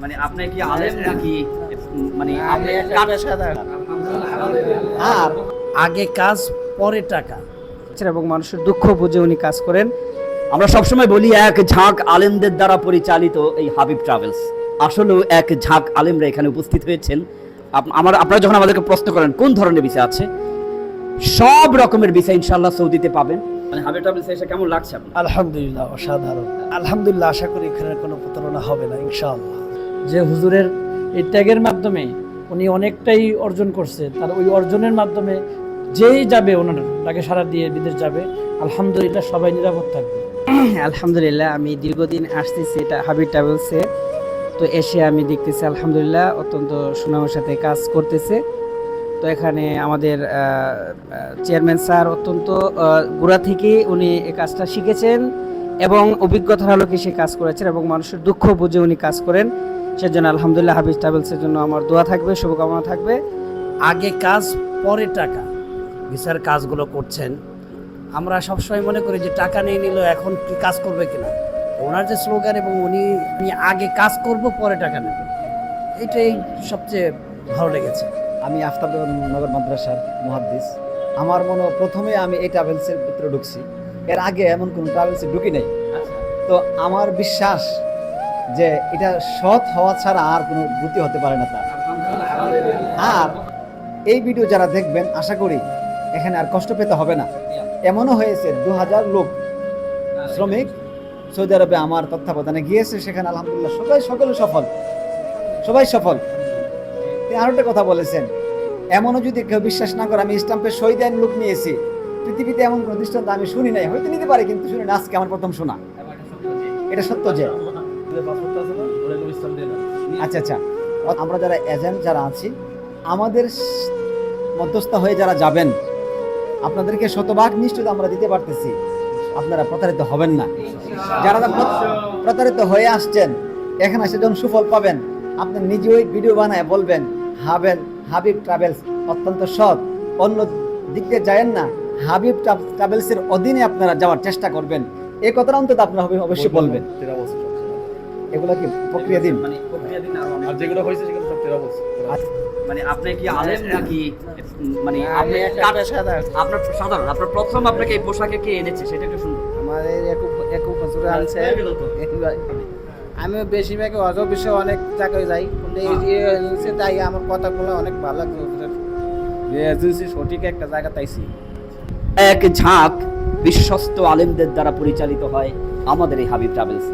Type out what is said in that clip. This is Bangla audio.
মানে আপনি কি আলেম নাকি মানে আপনি আর আগে কাজ পরে টাকা। এবং মানুষের দুঃখ বুঝে উনি কাজ করেন। আমরা সবসময় বলি এক ঝাঁক আলেমদের দ্বারা পরিচালিত এই হাবিব ট্রাভেলস। আসলেও এক ঝাঁক আলেমরা এখানে উপস্থিত হয়েছেন। আপ- আমার আপনারা যখন আমাদেরকে প্রশ্ন করেন কোন ধরনের বিষয় আছে? সব রকমের বিষয় ইনশাল্লাহ সৌদিতে পাবেন। মানে হাবিব ট্রাভেলস এসে কেমন লাগছে আপনার? আলহামদুলিল্লাহ অসাধারণ। আলহামদুলিল্লাহ আশা করি এখানে কোনো প্রতারণা হবে না ইনশাআল্লাহ। যে হুজুরের এই ত্যাগের মাধ্যমে উনি অনেকটাই অর্জন করছে, তার ওই অর্জনের মাধ্যমে যেই যাবে ওনার তাকে সারা দিয়ে বিদেশ যাবে, আলহামদুলিল্লাহ সবাই নিরাপদ থাকবে। আলহামদুলিল্লাহ, আমি দীর্ঘদিন আসতেছি এটা হাবিব ট্রাভেলসে তো এসে আমি দেখতেছি, আলহামদুলিল্লাহ, অত্যন্ত সুনামের সাথে কাজ করতেছে। তো এখানে আমাদের চেয়ারম্যান স্যার অত্যন্ত গোড়া থেকে উনি এই কাজটা শিখেছেন এবং অভিজ্ঞতার আলোকে সে কাজ করেছেন এবং মানুষের দুঃখ বুঝে উনি কাজ করেন। সেজন্য আলহামদুলিল্লাহ হাফিজ ট্রাভেলসের জন্য আমার দোয়া থাকবে শুভকামনা থাকবে। আগে কাজ পরে টাকা। ভিসার কাজগুলো করছেন। আমরা সবসময় মনে করি যে টাকা নিয়ে নিল এখন কি কাজ করবে কিনা। ওনার যে স্লোগান এবং উনি আগে কাজ করব পরে টাকা নেব। এটাই সবচেয়ে ভালো লেগেছে। আমি আফতাবনগর মাদ্রাসার মুহাদ্দিস। আমার মনে হয় প্রথমে আমি এই ট্রাভেলসের ভিতরে ঢুকছি। এর আগে এমন কোনো ট্রাভেলসে ঢুকি নাই। তো আমার বিশ্বাস যে এটা সৎ হওয়া ছাড়া আর কোনো গতি হতে পারে না তার। আর এই ভিডিও যারা দেখবেন, আশা করি এখানে আর কষ্ট পেতে হবে না। এমনও হয়েছে দু হাজার লোক শ্রমিক সৌদি আরবে আমার তত্ত্বাবধানে গিয়েছে, সেখানে আলহামদুলিল্লাহ সবাই সকলে সফল। সবাই সফল। তিনি আরও একটা কথা বলেছেন, এমনও যদি কেউ বিশ্বাস না করে, আমি স্টাম্পে সই দেন লোক নিয়েছি। পৃথিবীতে এমন কোনো দৃষ্টান্ত আমি শুনি নাই। হয়তো নিতে পারি, কিন্তু শুনি না আজকে আমার প্রথম শোনা। এটা সত্য যে আচ্ছা আচ্ছা। আমরা যারা এজেন্ট যারা আছি আমাদের মধ্যস্থ হয়ে যারা যাবেন আপনাদেরকে শতভাগ নিশ্চিত আমরা দিতে পারতেছি। আপনারা প্রতারিত হবেন না। যারা প্র- প্রতারিত হয়ে আসছেন এখানে এসে যখন সুফল পাবেন আপনি নিজেই ভিডিও বানায় বলবেন হাবেল হাবিব ট্রাভেলস অত্যন্ত সৎ। অন্য দিক দিয়ে যায়েন না হাবিব ট্রাভেলসের অধীনে আপনারা যাওয়ার চেষ্টা করবেন। এই কথাটা অন্তত আপনারা হবে- অবশ্যই বলবেন। এগুলো কি প্রক্রিয়া দিন মানে প্রক্রিয়া দিন আর যেগুলো হয়েছে সেগুলো সব বলছে। মানে আপনি কি আলেম নাকি মানে আপনি আপনার সাধারণ আপনার প্রথম আপনাকে এই পোশাকে কে এনেছে সেটা একটু শুনুন। আমাদের একুব একুব হুজুরে আনছে হয়ে। আমি বেশিরভাগ অজ বিষয়ে অনেক জায়গায় যাই। কিন্তু এই যে এজেন্সি তাই আমার কথাগুলো অনেক ভালো লাগছে এজেন্সি সঠিক একটা জায়গা তাইছি এক ঝাঁক বিশ্বস্ত আলেমদের দ্বারা পরিচালিত হয় আমাদের এই হাবিব ট্রাভেলস।